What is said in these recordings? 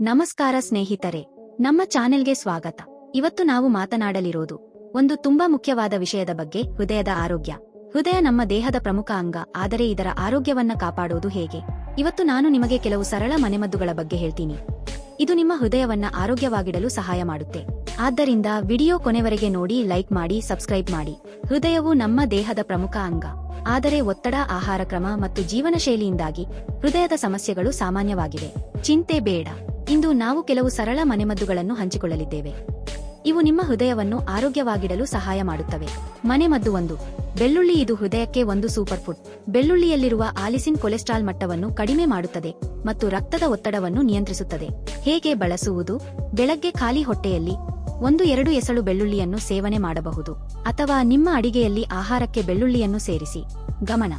ನಮಸ್ಕಾರ ಸ್ನೇಹಿತರೆ, ನಮ್ಮ ಚಾನೆಲ್ಗೆ ಸ್ವಾಗತ. ಇವತ್ತು ನಾವು ಮಾತನಾಡಲಿರೋದು, ಒಂದು ತುಂಬಾ ಮುಖ್ಯವಾದ ವಿಷಯದ ಬಗ್ಗೆ, ಹೃದಯದ ಆರೋಗ್ಯ. ಹೃದಯ ನಮ್ಮ ದೇಹದ ಪ್ರಮುಖ ಅಂಗ, ಆದರೆ ಇದರ ಆರೋಗ್ಯವನ್ನ ಕಾಪಾಡೋದು ಹೇಗೆ? ಇವತ್ತು ನಾನು ನಿಮಗೆ ಕೆಲವು ಸರಳ ಮನೆಮದ್ದುಗಳ ಬಗ್ಗೆ ಹೇಳ್ತೀನಿ. ಇದು ನಿಮ್ಮ ಹೃದಯವನ್ನ ಆರೋಗ್ಯವಾಗಿಡಲು ಸಹಾಯ ಮಾಡುತ್ತೆ. ಆದ್ದರಿಂದ ವಿಡಿಯೋ ಕೊನೆವರೆಗೆ ನೋಡಿ, ಲೈಕ್ ಮಾಡಿ, ಸಬ್ಸ್ಕ್ರೈಬ್ ಮಾಡಿ. ಹೃದಯವು ನಮ್ಮ ದೇಹದ ಪ್ರಮುಖ ಅಂಗ. ಆದರೆ ಒತ್ತಡ, ಆಹಾರ ಕ್ರಮ ಮತ್ತು ಜೀವನ ಶೈಲಿಯಿಂದಾಗಿ ಹೃದಯದ ಸಮಸ್ಯೆಗಳು ಸಾಮಾನ್ಯವಾಗಿವೆ. ಚಿಂತೆ ಬೇಡ. ಇಂದು ನಾವು ಕೆಲವು ಸರಳ ಮನೆಮದ್ದುಗಳನ್ನು ಹಂಚಿಕೊಳ್ಳಲಿದ್ದೇವೆ. ಇವು ನಿಮ್ಮ ಹೃದಯವನ್ನು ಆರೋಗ್ಯವಾಗಿಡಲು ಸಹಾಯ ಮಾಡುತ್ತವೆ. ಮನೆಮದ್ದು ಒಂದು. ಬೆಳ್ಳುಳ್ಳಿ ಇದು ಹೃದಯಕ್ಕೆ ಒಂದು ಸೂಪರ್ ಫುಡ್. ಬೆಳ್ಳುಳ್ಳಿಯಲ್ಲಿರುವ ಆಲಿಸಿನ್ ಕೊಲೆಸ್ಟ್ರಾಲ್ ಮಟ್ಟವನ್ನು ಕಡಿಮೆ ಮಾಡುತ್ತದೆ ಮತ್ತು ರಕ್ತದ ಒತ್ತಡವನ್ನು ನಿಯಂತ್ರಿಸುತ್ತದೆ. ಹೇಗೆ ಬಳಸುವುದು? ಬೆಳಗ್ಗೆ ಖಾಲಿ ಹೊಟ್ಟೆಯಲ್ಲಿ ಒಂದು ಎರಡು ಎಸಳು ಬೆಳ್ಳುಳ್ಳಿಯನ್ನು ಸೇವನೆ ಮಾಡಬಹುದು. ಅಥವಾ ನಿಮ್ಮ ಅಡಿಗೆಯಲ್ಲಿ ಆಹಾರಕ್ಕೆ ಬೆಳ್ಳುಳ್ಳಿಯನ್ನು ಸೇರಿಸಿ. ಗಮನ.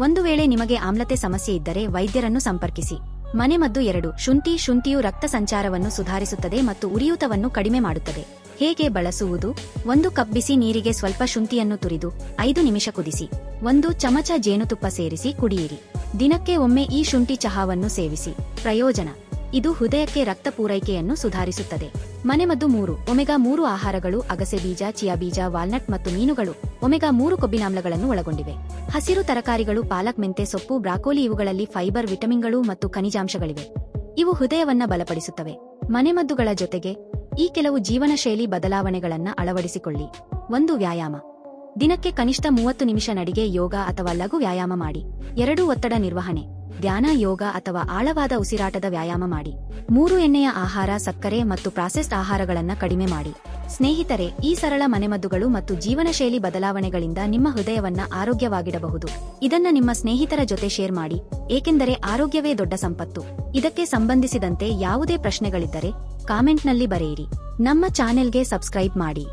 ಒಂದು ವೇಳೆ ನಿಮಗೆ ಆಮ್ಲತೆ ಸಮಸ್ಯೆ ಇದ್ದರೆ ವೈದ್ಯರನ್ನು ಸಂಪರ್ಕಿಸಿ. ಮನೆಮದ್ದು ಎರಡು. ಶುಂಠಿ ಶುಂಠಿಯು ರಕ್ತ ಸಂಚಾರವನ್ನು ಸುಧಾರಿಸುತ್ತದೆ ಮತ್ತು ಉರಿಯೂತವನ್ನು ಕಡಿಮೆ ಮಾಡುತ್ತದೆ. ಹೇಗೆ ಬಳಸುವುದು? ಒಂದು ಕಪ್ ಬಿಸಿ ನೀರಿಗೆ ಸ್ವಲ್ಪ ಶುಂಠಿಯನ್ನು ತುರಿದು, ಐದು ನಿಮಿಷ ಕುದಿಸಿ. ಒಂದು ಚಮಚ ಜೇನುತುಪ್ಪ ಸೇರಿಸಿ ಕುಡಿಯಿರಿ. ದಿನಕ್ಕೆ ಒಮ್ಮೆ ಈ ಶುಂಠಿ ಚಹಾವನ್ನು ಸೇವಿಸಿ. ಪ್ರಯೋಜನ. ಇದು ಹೃದಯಕ್ಕೆ ರಕ್ತ ಪೂರೈಕೆಯನ್ನು ಸುಧಾರಿಸುತ್ತದೆ. ಮನೆಮದ್ದು ಮೂರು, ಒಮೆಗಾ ಮೂರು ಆಹಾರಗಳು, ಅಗಸೆ ಬೀಜ, ಚಿಯಾ ಬೀಜ, ವಾಲ್ನಟ್ ಮತ್ತು ಮೀನುಗಳು, ಒಮೆಗಾ ಮೂರು ಕೊಬ್ಬಿನಾಮ್ಲಗಳನ್ನು ಒಳಗೊಂಡಿವೆ. ಹಸಿರು ತರಕಾರಿಗಳು, ಪಾಲಕ್, ಮೆಂತೆ, ಸೊಪ್ಪು, ಬ್ರಾಕೋಲಿ ಇವುಗಳಲ್ಲಿ ಫೈಬರ್, ವಿಟಮಿನ್ಗಳು ಮತ್ತು ಖನಿಜಾಂಶಗಳಿವೆ. ಇವು ಹೃದಯವನ್ನ ಬಲಪಡಿಸುತ್ತವೆ. ಮನೆಮದ್ದುಗಳ ಜೊತೆಗೆ ಈ ಕೆಲವು ಜೀವನ ಶೈಲಿ ಬದಲಾವಣೆಗಳನ್ನ ಅಳವಡಿಸಿಕೊಳ್ಳಿ. ಒಂದು ವ್ಯಾಯಾಮ. ದಿನಕ್ಕೆ ಕನಿಷ್ಠ ಮೂವತ್ತು ನಿಮಿಷ ನಡಿಗೆ ಯೋಗ ಅಥವಾ ಲಘು ವ್ಯಾಯಾಮ ಮಾಡಿ. ಎರಡು ಒತ್ತಡ ನಿರ್ವಹಣೆ. ಧ್ಯಾನ, ಯೋಗ ಅಥವಾ ಆಳವಾದ ಉಸಿರಾಟದ ವ್ಯಾಯಾಮ ಮಾಡಿ. ಮೂರು ಎಣ್ಣೆಯ ಆಹಾರ, ಸಕ್ಕರೆ ಮತ್ತು ಪ್ರಾಸೆಸ್ಡ್ ಆಹಾರಗಳನ್ನು ಕಡಿಮೆ ಮಾಡಿ. ಸ್ನೇಹಿತರೆ, ಈ ಸರಳ ಮನೆಮದ್ದುಗಳು ಮತ್ತು ಜೀವನಶೈಲಿ ಬದಲಾವಣೆಗಳಿಂದ ನಿಮ್ಮ ಹೃದಯವನ್ನ ಆರೋಗ್ಯವಾಗಿಡಬಹುದು. ಇದನ್ನ ನಿಮ್ಮ ಸ್ನೇಹಿತರ ಜೊತೆ ಶೇರ್ ಮಾಡಿ. ಏಕೆಂದರೆ ಆರೋಗ್ಯವೇ ದೊಡ್ಡ ಸಂಪತ್ತು. ಇದಕ್ಕೆ ಸಂಬಂಧಿಸಿದಂತೆ ಯಾವುದೇ ಪ್ರಶ್ನೆಗಳಿದ್ದರೆ ಕಾಮೆಂಟ್ನಲ್ಲಿ ಬರೆಯಿರಿ. ನಮ್ಮ ಚಾನೆಲ್ಗೆ ಸಬ್ಸ್ಕ್ರೈಬ್ ಮಾಡಿ.